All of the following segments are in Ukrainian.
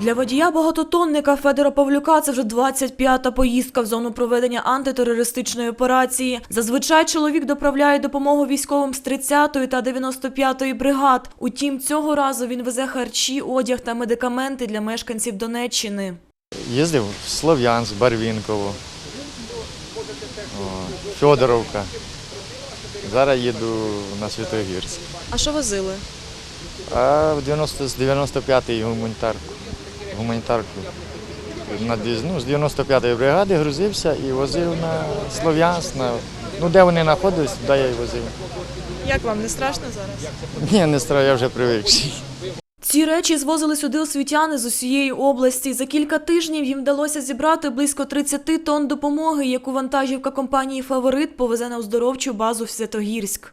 Для водія багатотонника Федора Павлюка це вже 25-та поїздка в зону проведення антитерористичної операції. Зазвичай чоловік доправляє допомогу військовим з 30-ї та 95-ї бригад. Утім, цього разу він везе харчі, одяг та медикаменти для мешканців Донеччини. Їздив в Слов'янськ, Барвінково, Федоровка. Зараз їду на Святогірськ. А що возили? А в 90, з 95-ї гуманітарку. Гуманітарку. На, ну, з 95-ї бригади грузився і возив на Слов'янськ. На, ну, де вони знаходились, туди я і возив. Як вам не страшно зараз? Ні, не страх, я вже привикший. Ці речі звозили сюди освітяни з усієї області. За кілька тижнів їм вдалося зібрати близько 30 тонн допомоги, яку вантажівка компанії Фаворит повезе на оздоровчу базу в Святогірськ.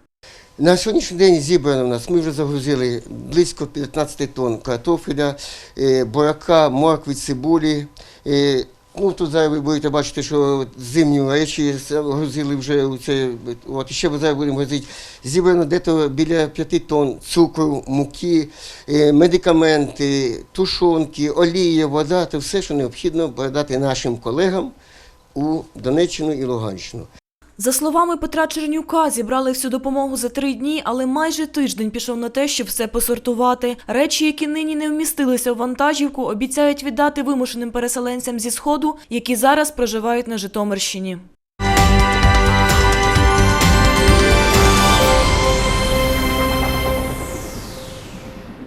На сьогоднішній день зібрано в нас. Ми вже загрузили близько 15 тонн картофеля, е, бурака, моркви, цибулі. Е, Ну, тут зараз ви будете бачити, що зимні речі грузили вже у це. От ще ми зараз будемо грузити. Зібрано десь біля 5 тонн цукру, муки, е, медикаменти, тушонки, олія, вода це все, що необхідно передати нашим колегам у Донеччину і Луганщину. За словами Петра Чернюка, зібрали всю допомогу за три дні, але майже тиждень пішов на те, щоб все посортувати. Речі, які нині не вмістилися в вантажівку, обіцяють віддати вимушеним переселенцям зі сходу, які зараз проживають на Житомирщині.